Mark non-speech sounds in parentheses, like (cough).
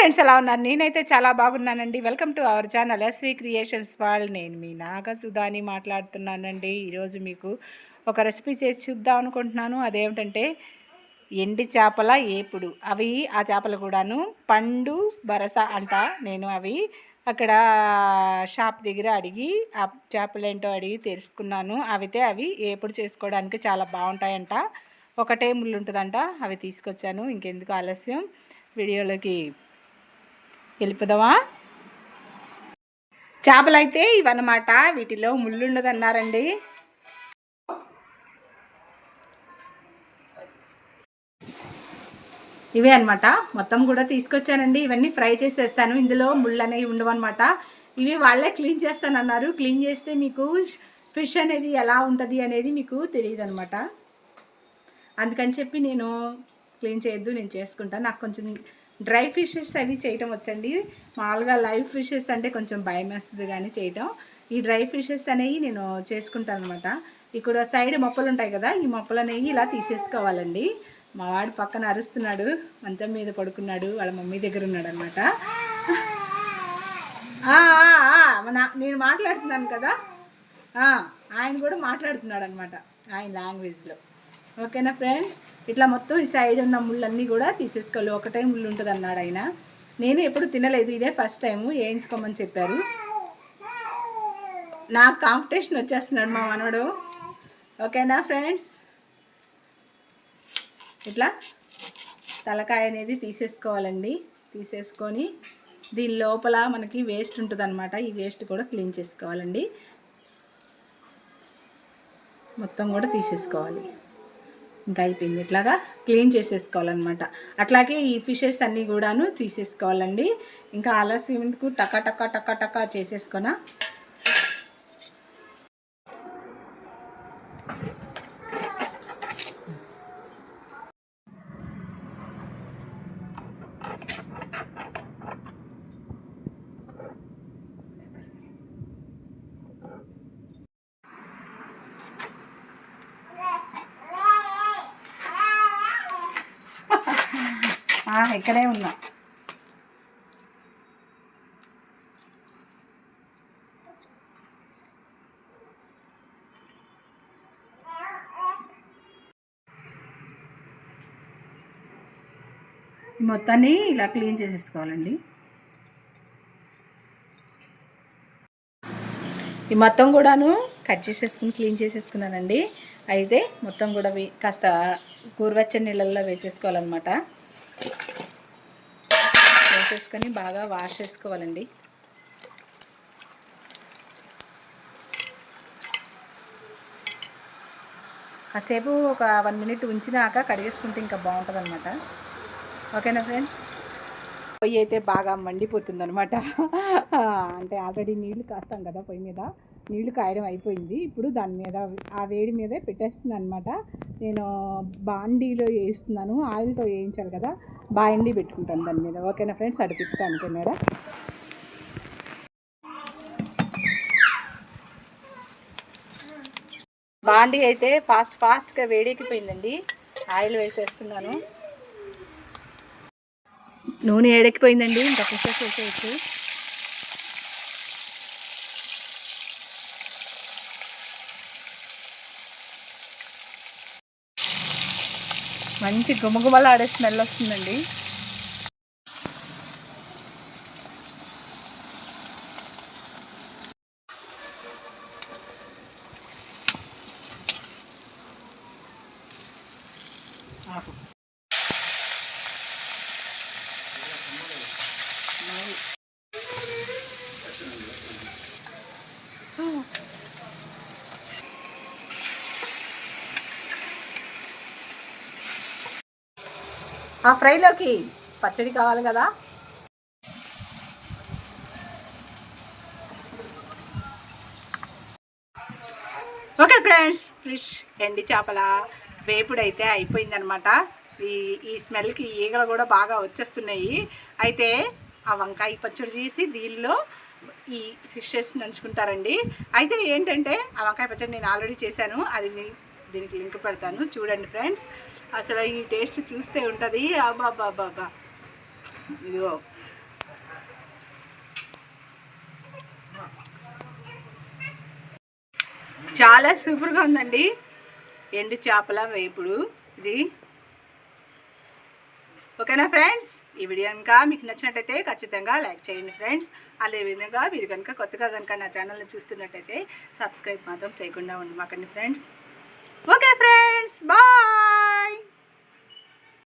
Friends ఎలా ఉన్నారు? నేనైతే చాలా బాగున్నానండి. Welcome to our channel SV creations వాళ్ళు నేను మీ నాగసుధాని మాట్లాడుతున్నానండి. ఈరోజు మీకు ఒక రెసిపీ చేసి చూద్దాం అనుకుంటున్నాను. అదేమిటంటే ఎండి చేపల ఏపుడు. అవి ఆ చేపలు కూడాను పండు బరస అంట నేను అవి అక్కడ షాప్ దగ్గర అడిగి ఆ చేపలు ఏంటో అడిగి తెలుసుకున్నాను అవితే అవి ఏపుడు చేసుకోవడానికి చాలా బాగుంటాయంట. ఒకటే ముళ్ళు ఉంటుందంట. అవి తీసుకొచ్చాను. ఇంకెందుకు ఆలస్యం? వీడియోలోకి వెళ్ళిపోదామా చేపలు అయితే ఇవన్నమాట. వీటిలో ముళ్ళు ఉండదన్నారండి ఇవే అనమాట మొత్తం కూడా తీసుకొచ్చానండి. ఇవన్నీ ఫ్రై చేసేస్తాను. ఇందులో ముళ్ళు అనేవి ఉండవన్నమాట. ఇవి వాళ్ళే క్లీన్ చేస్తానన్నారు. క్లీన్ చేస్తే మీకు ఫిష్ అనేది ఎలా ఉంటుంది అనేది మీకు తెలియదు అనమాట అందుకని చెప్పి నేను క్లీన్ చేయొద్దు నేను చేసుకుంటాను. నాకు కొంచెం డ్రై ఫిషెస్ అవి చేయటం వచ్చండి. మామూలుగా లైవ్ ఫిషెస్ అంటే కొంచెం భయం వేస్తుంది కానీ చేయటం. ఈ డ్రై ఫిషెస్ అనేవి నేను చేసుకుంటాను అనమాట ఇక్కడ సైడ్ మొప్పలు ఉంటాయి కదా ఈ మొప్పలు అనేవి ఇలా తీసేసుకోవాలండి. మా వాడు పక్కన అరుస్తున్నాడు మంచం మీద పడుకున్నాడు వాళ్ళ మమ్మీ దగ్గర ఉన్నాడు అనమాట నేను మాట్లాడుతున్నాను కదా. ఆయన కూడా మాట్లాడుతున్నాడు అనమాట ఆయన లాంగ్వేజ్లో. ఓకేనా ఫ్రెండ్స్? ఇట్లా మొత్తం ఈ సైడ్ ఉన్న ముళ్ళన్నీ కూడా తీసేసుకోవాలి. ఒకటే ముళ్ళు ఉంటుంది అన్నాడు ఆయన. నేను ఎప్పుడు తినలేదు ఇదే ఫస్ట్ టైము వేయించుకోమని చెప్పారు. నాకు కాంపిటీషన్ వచ్చేస్తున్నాడు మా మనవడు. ఓకేనా ఫ్రెండ్స్? ఇట్లా తలకాయ అనేది తీసేసుకోవాలండి. తీసేసుకొని దీని లోపల మనకి వేస్ట్ ఉంటుంది ఈ వేస్ట్ కూడా క్లీన్ చేసుకోవాలండి. మొత్తం కూడా తీసేసుకోవాలి. ఇంకా అయిపోయింది ఇట్లాగా క్లీన్ చేసేసుకోవాలన్నమాట. అట్లాగే ఈ ఫిషెస్ అన్నీ కూడాను తీసేసుకోవాలండి. ఇంకా ఆలస్యం ఎందుకు టక టక టక టక ఆ, ఇక్కడే ఉన్నా. ఈ మొత్తాన్ని ఇలా క్లీన్ చేసేసుకోవాలండి. ఈ మొత్తం కూడాను కట్ చేసేసుకుని క్లీన్ చేసేసుకున్నానండి. అయితే మొత్తం కూడా కాస్త గోరువెచ్చని నీళ్ళల్లో వేసేసుకోవాలన్నమాట. వేసేసుకొని బాగా వాష్ చేసుకోవాలండి. కాసేపు ఒక వన్ మినిట్ ఉంచినాక కడిగేసుకుంటే ఇంకా బాగుంటుంది అనమాట ఓకేనా ఫ్రెండ్స్? పొయ్యి అయితే బాగా మండిపోతుంది అనమాట (laughs) అంటే ఆల్రెడీ నీళ్ళు కాస్తాం కదా పొయ్యి మీద. నీళ్ళు కాయడం అయిపోయింది. ఇప్పుడు దాని మీద ఆ వేడి మీదే పెట్టేస్తుంది అనమాట నేను బాండీలో వేస్తున్నాను ఆయిల్తో వేయించాలి కదా బాండీ పెట్టుకుంటాను దాని మీద. ఓకేనా ఫ్రెండ్స్? అడిపిస్తాను కెమెరా. బాండీ అయితే ఫాస్ట్ ఫాస్ట్గా వేడెక్కిపోయిందండి. ఆయిల్ వేసేస్తున్నాను. నూనె ఏడెక్కిపోయిందండి. ఇంకా ఫిషెస్ వేసేయచ్చు మంచి గుమగుమలాడే స్మెల్ వస్తుందండి. ఆ ఫ్రైలోకి పచ్చడి కావాలి కదా. ఓకే ఫ్రెండ్స్ ఫిష్ ఎండి చేపల వేపుడు అయితే అయిపోయిందనమాట ఈ ఈ స్మెల్కి ఈగలు కూడా బాగా వచ్చేస్తున్నాయి. అయితే ఆ వంకాయ పచ్చడి చేసి దీనిలో ఈ ఫిషెస్ నంచుకుంటారండి. అయితే ఏంటంటే ఆ వంకాయ పచ్చడి నేను ఆల్రెడీ చేశాను. అది దీనికి లింక్ పెడతాను. చూడండి ఫ్రెండ్స్ అసలు ఈ టేస్ట్ చూస్తే ఉంటుంది. అబ్బా అబాబాబాబా ఇదిగో. చాలా సూపర్గా ఉందండి. ఎండు చేపల వేపుడు ఇది. ఓకేనా ఫ్రెండ్స్? ఈ వీడియో కనుక మీకు నచ్చినట్టయితే ఖచ్చితంగా లైక్ చేయండి ఫ్రెండ్స్. అదేవిధంగా మీరు కనుక కొత్తగా కనుక నా ఛానల్ని చూస్తున్నట్టయితే సబ్స్క్రైబ్ మాత్రం చేయకుండా ఉండమాకండి ఫ్రెండ్స్. Okay, friends. Bye.